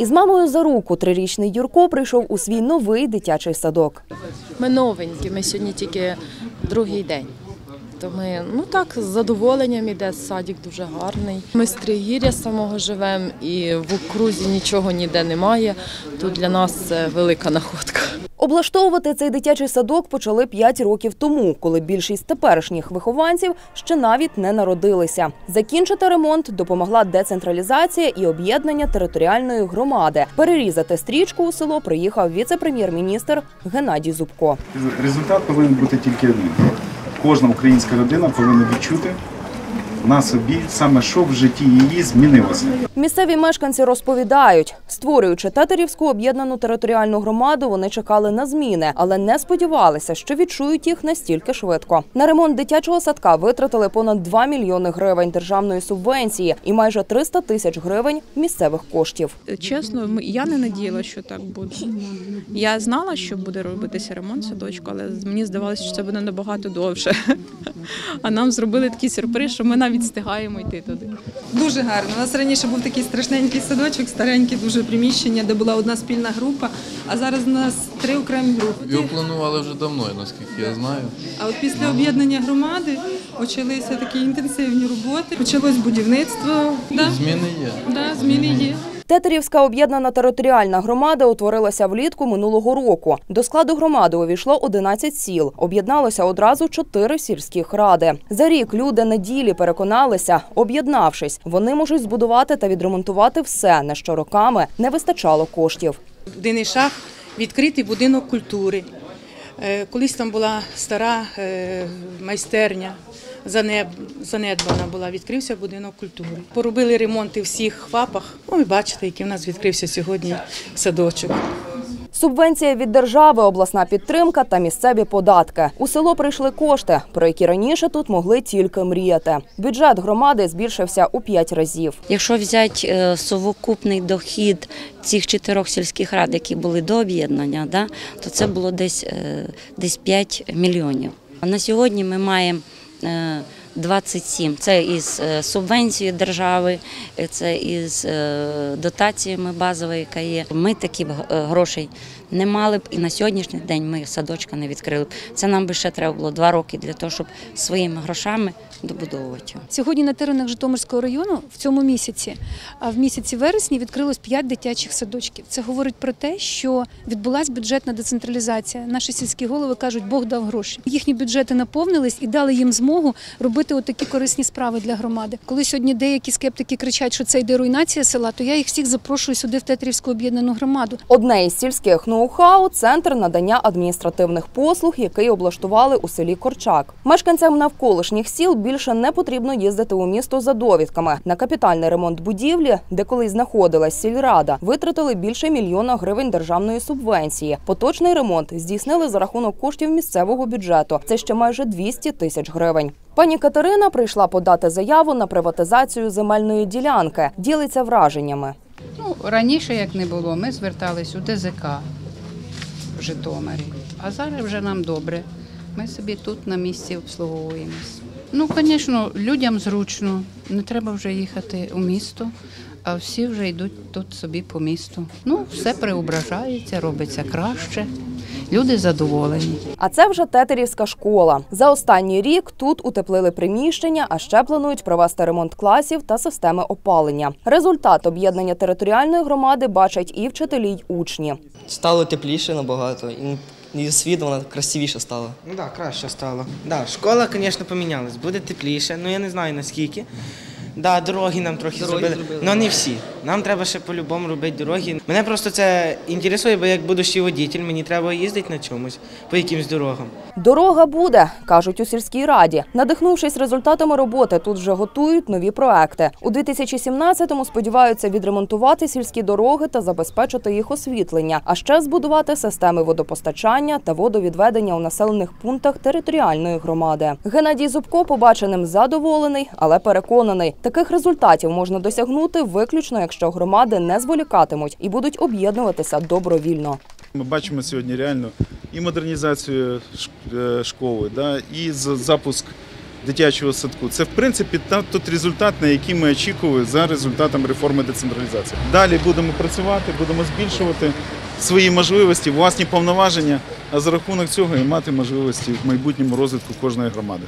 Із мамою за руку трирічний Юрко прийшов у свій новий дитячий садок. Ми новенькі, ми сьогодні тільки другий день. То ми ну так з задоволенням іде садик дуже гарний. Ми з Тригір'я самого живемо і в окрузі нічого ніде немає. Тут для нас це велика находка. Облаштовувати цей дитячий садок почали 5 років тому, коли більшість теперішніх вихованців ще навіть не народилися. Закінчити ремонт допомогла децентралізація і об'єднання територіальної громади. Перерізати стрічку у село приїхав віце-прем'єр-міністр Геннадій Зубко. Результат повинен бути тільки один. Кожна українська родина повинна відчути на собі саме, що в житті її змінилося. Місцеві мешканці розповідають, створюючи Тетерівську об'єднану територіальну громаду, вони чекали на зміни, але не сподівалися, що відчують їх настільки швидко. На ремонт дитячого садка витратили понад 2 мільйони гривень державної субвенції і майже 300 тисяч гривень місцевих коштів. Чесно, ми- я не надіяла, що так буде. Я знала, що буде робитися ремонт садочку, але мені здавалося, що це буде набагато довше. А нам зробили такий сюрприз, що ми навіть встигаємо йти туди. Дуже гарно. У нас раніше був такий страшненький садочок, старенький дуже приміщення, де була одна спільна група, а зараз у нас три окремі групи. Його планували вже давно, наскільки я знаю. А от після об'єднання громади почалися такі інтенсивні роботи. Почалось будівництво. Да, Зміни є. да, зміни є. Тетерівська об'єднана територіальна громада утворилася влітку минулого року. До складу громади увійшло 11 сіл. Об'єдналося одразу чотири сільських ради. За рік люди неділі переконалися, об'єднавшись, вони можуть збудувати та відремонтувати все, на що роками не вистачало коштів. Єдиний шаг відкритий будинок культури. Е, Колись там була стара е, майстерня, занедбана була, відкрився будинок культури. Поробили ремонти всіх хвапах. Ну, ви бачите, який в нас відкрився сьогодні садочок. Субвенція від держави, обласна підтримка та місцеві податки. У село прийшли кошти, про які раніше тут могли тільки мріяти. Бюджет громади збільшився у п'ять разів. Якщо взяти е, совокупний дохід цих чотирьох сільських рад, які були до об'єднання, да, то це було десь, е, десь 5 мільйонів. А на сьогодні ми маємо е, 27. Це із е, субвенцією держави, е, це із е, дотаціями базовою, яка є. Ми таких грошей не мали б, і на сьогоднішній день ми садочка не відкрили б. Це нам би ще треба було два роки для того, щоб своїми грошами добудовувати. Сьогодні на теренах Житомирського району в цьому місяці, а в місяці вересні відкрилось 5 дитячих садочків. Це говорить про те, що відбулася бюджетна децентралізація. Наші сільські голови кажуть, Бог дав гроші. Їхні бюджети наповнились і дали їм змогу робити отакі корисні справи для громади. Коли сьогодні деякі скептики кричать, що це йде руйнація села, то я їх всіх запрошую сюди в Тетрівську об'єднану громаду. Одне із сільських ноу-хау центр надання адміністративних послуг, який облаштували у селі Корчак. Мешканцям навколишніх сіл більше не потрібно їздити у місто за довідками. На капітальний ремонт будівлі, де колись знаходилась сільрада, витратили більше мільйона гривень державної субвенції. Поточний ремонт здійснили за рахунок коштів місцевого бюджету. Це ще майже 200 тисяч гривень. Пані Катерина прийшла подати заяву на приватизацію земельної ділянки. Ділиться враженнями. Ну, раніше, як не було, ми звертались у ДЗК в Житомирі. А зараз вже нам добре. Ми собі тут на місці обслуговуємось. Ну, звісно, людям зручно, не треба вже їхати у місто, а всі вже йдуть тут собі по місту. Ну, все преображається, робиться краще. Люди задоволені. А це вже тетерівська школа. За останній рік тут утеплили приміщення, а ще планують провести ремонт класів та системи опалення. Результат об'єднання територіальної громади бачать і вчителі, й учні. Стало тепліше набагато, і, світ вона красивіше стала. Ну так, да, краще стало. Да, школа, звісно, помінялась. Буде тепліше, ну я не знаю наскільки. Да, дороги нам трохи Дороги зробили, зробили, але не всі. Нам треба ще по-любому робити дороги. Мене просто це інтересує, бо як будущий водитель, мені треба їздити на чомусь по якимсь дорогам. Дорога буде, кажуть у сільській раді. Надихнувшись результатами роботи, тут вже готують нові проекти. У 2017-му сподіваються відремонтувати сільські дороги та забезпечити їх освітлення, а ще збудувати системи водопостачання та водовідведення у населених пунктах територіальної громади. Геннадій Зубко побаченим задоволений, але переконаний, таких результатів можна досягнути виключно, якщо громади не зволікатимуть і будуть об'єднуватися добровільно. Ми бачимо сьогодні реально і модернізацію е, школи, да, і запуск дитячого садку. Це в принципі той результат, на який ми очікували за результатом реформи децентралізації. Далі будемо працювати, будемо збільшувати свої можливості, власні повноваження, а за рахунок цього і мати можливості в майбутньому розвитку кожної громади.